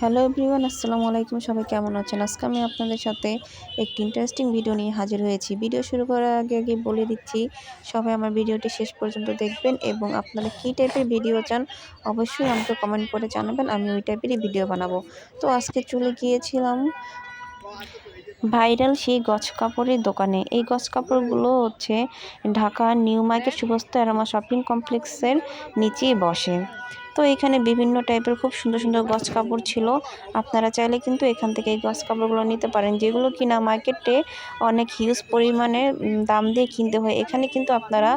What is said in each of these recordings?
Hello everyone, আসসালামু আলাইকুম। সবাই কেমন আছেন? আজকে আমি আপনাদের সাথে একটি ইন্টারেস্টিং ভিডিও নিয়ে হাজির হয়েছি। ভিডিও শুরু করার আগে আগে বলে দিচ্ছি, সবাই আমার ভিডিওটি শেষ পর্যন্ত দেখবেন এবং আপনারা কী টাইপের ভিডিও চান অবশ্যই আমাকে কমেন্ট করে জানাবেন, আমি ওই টাইপেরই ভিডিও বানাবো। তো আজকে চলে গিয়েছিলাম ভাইরাল সেই গছ কাপড়ের দোকানে। এই গছ কাপড়গুলো হচ্ছে ঢাকা নিউ মার্কেট সুবস্ত এরামা শপিং কমপ্লেক্সের নিচেই বসে। তো এখানে বিভিন্ন টাইপের খুব সুন্দর সুন্দর গছ কাপড় ছিল। আপনারা চাইলে কিন্তু এখান থেকে এই গছ কাপড়গুলো নিতে পারেন। যেগুলো কিনা মার্কেটে অনেক হিউজ পরিমাণে দাম দিয়ে কিনতে হয়। এখানে কিন্তু আপনারা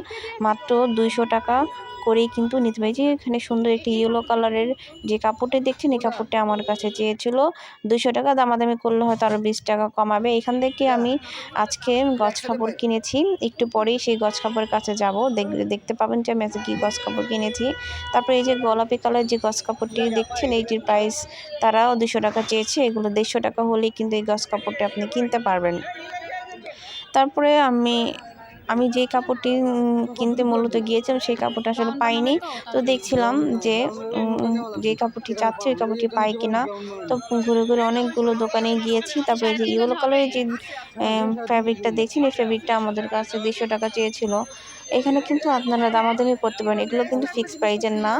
মাত্র দুইশো টাকা করেই কিন্তু নিতে পারি এখানে সুন্দর একটি ইয়েলো কালারের যে কাপড়টি দেখছেন, এই কাপড়টি আমার কাছে চেয়েছিল। দুশো টাকা দামাদামি করলে হয়তো আরও বিশ টাকা কমাবে। এখান থেকে আমি আজকে গছ কাপড় কিনেছি। একটু পরেই সেই গছ কাপড়ের কাছে যাব। দেখতে পাবেন যে আমি আজকে কী গছ কাপড় কিনেছি। তারপরে এই যে গোলাপি কালার যে গছ কাপড়টি দেখছেন, এইটির প্রাইস তারাও দুশো টাকা চেয়েছে। এগুলো দেড়শো টাকা হলেই কিন্তু এই গছ কাপড়টি আপনি কিনতে পারবেন। তারপরে আমি আমি যেই কাপড়টি কিনতে মূলত গিয়েছিলাম, সেই কাপড়টা আসলে পাইনি। তো দেখছিলাম যে যে কাপড়টি চাচ্ছে, ওই কাপড়টি পাই কিনা। তো ঘুরে ঘুরে অনেকগুলো দোকানে গিয়েছি। তারপরে যে ইয়েলো কালারের যে ফ্যাব্রিকটা দেখছেন এই ফ্যাব্রিকটা আমাদের কাছে দেড়শো টাকা চেয়েছিল। এখানে কিন্তু আপনারা দামাদামি করতে পারেন। এগুলো কিন্তু ফিক্সড প্রাইজের না।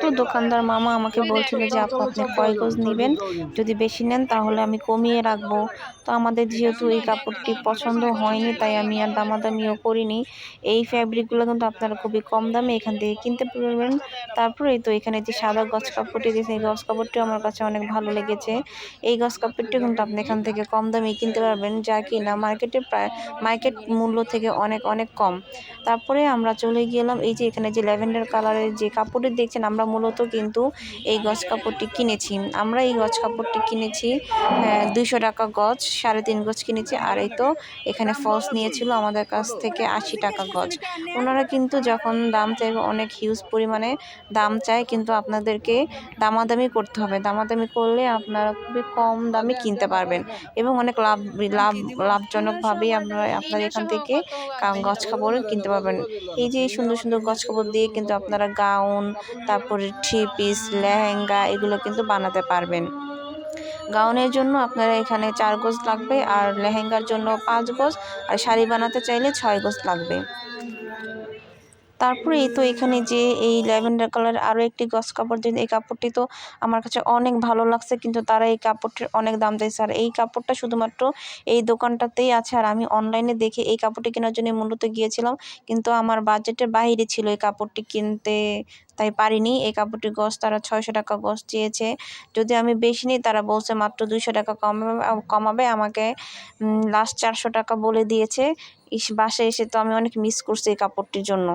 তো দোকানদার মামা আমাকে বলছিল যে আপু আপনি কয় গজ নেবেন? যদি বেশি নেন তাহলে আমি কমিয়ে রাখব। তো আমাদের যেহেতু এই কাপড়টি পছন্দ হয়নি, তাই আমি আর দামাদামিও করিনি। এই ফ্যাব্রিকগুলো কিন্তু আপনারা খুবই কম দামে এখান থেকে কিনতে পারবেন। তারপরে তো এখানে যে সাদা গছ কাপড়টি দিয়েছে এই গছ কাপড়টি আমার কাছে অনেক ভালো লেগেছে। এই গছ কাপড়টি কিন্তু আপনি এখান থেকে কম দামে কিনতে পারবেন, যা কিনা মার্কেটে প্রায়, মার্কেট মূল্য থেকে অনেক অনেক কম। তারপরে আমরা চলে গেলাম, এই যে এখানে যে ল্যাভেন্ডার কালারের যে কাপড়টি দেখছেন, আমরা মূলত কিন্তু এই গছ কাপড়টি কিনেছি। আমরা এই গছ কাপড়টি কিনেছি দুইশো টাকা গজ সাড়ে তিন গজ কিনেছি, আর এই তো এখানে ফলস নিয়েছিল আমাদের কাছ থেকে আশি টাকা গজ ওনারা কিন্তু যখন দাম চাইবে, অনেক হিউজ পরিমাণে দাম চায়, কিন্তু আপনাদেরকে দামাদামি করতে হবে। দামাদামি করলে আপনারা খুবই কম দামে কিনতে পারবেন এবং অনেক লাভ লাভ, লাভজনকভাবেই আপনারা, আপনার এখান থেকে গছ কাপড় কিনতে পারবেন। এই যে সুন্দর সুন্দর গছ কাপড় দিয়ে কিন্তু আপনারা গাউন তারপরে থ্রি পিস লেহেঙ্গা এগুলো কিন্তু বানাতে পারবেন। গাউনের জন্য আপনারা এখানে চার গোজ লাগবে আর লেহেঙ্গার জন্য পাঁচ গোজ, আর শাড়ি বানাতে চাইলে ছয় গোজ লাগবে। তারপরে এই তো এখানে যে এই ল্যাভেন্ডার কালার আরও একটি গস কাপড় যে এই কাপড়টি তো আমার কাছে অনেক ভালো লাগছে, কিন্তু তারা এই কাপড়টির অনেক দাম চাইছে আর এই কাপড়টা শুধুমাত্র এই দোকানটাতেই আছে, আর আমি অনলাইনে দেখে এই কাপড়টি কেনার জন্য মূলত গিয়েছিলাম, কিন্তু আমার বাজেটের বাইরে ছিল এই কাপড়টি কিনতে, তাই পারিনি। এই কাপড়টির গস তারা ছয়শো টাকা গস চেয়েছে যদি আমি বেশি নিই, তারা বলছে মাত্র দুইশো টাকা কমাবে কমাবে, আমাকে লাস্ট চারশো টাকা বলে দিয়েছে। ইস, বাসায় এসে তো আমি অনেক মিস করছি এই কাপড়টির জন্য।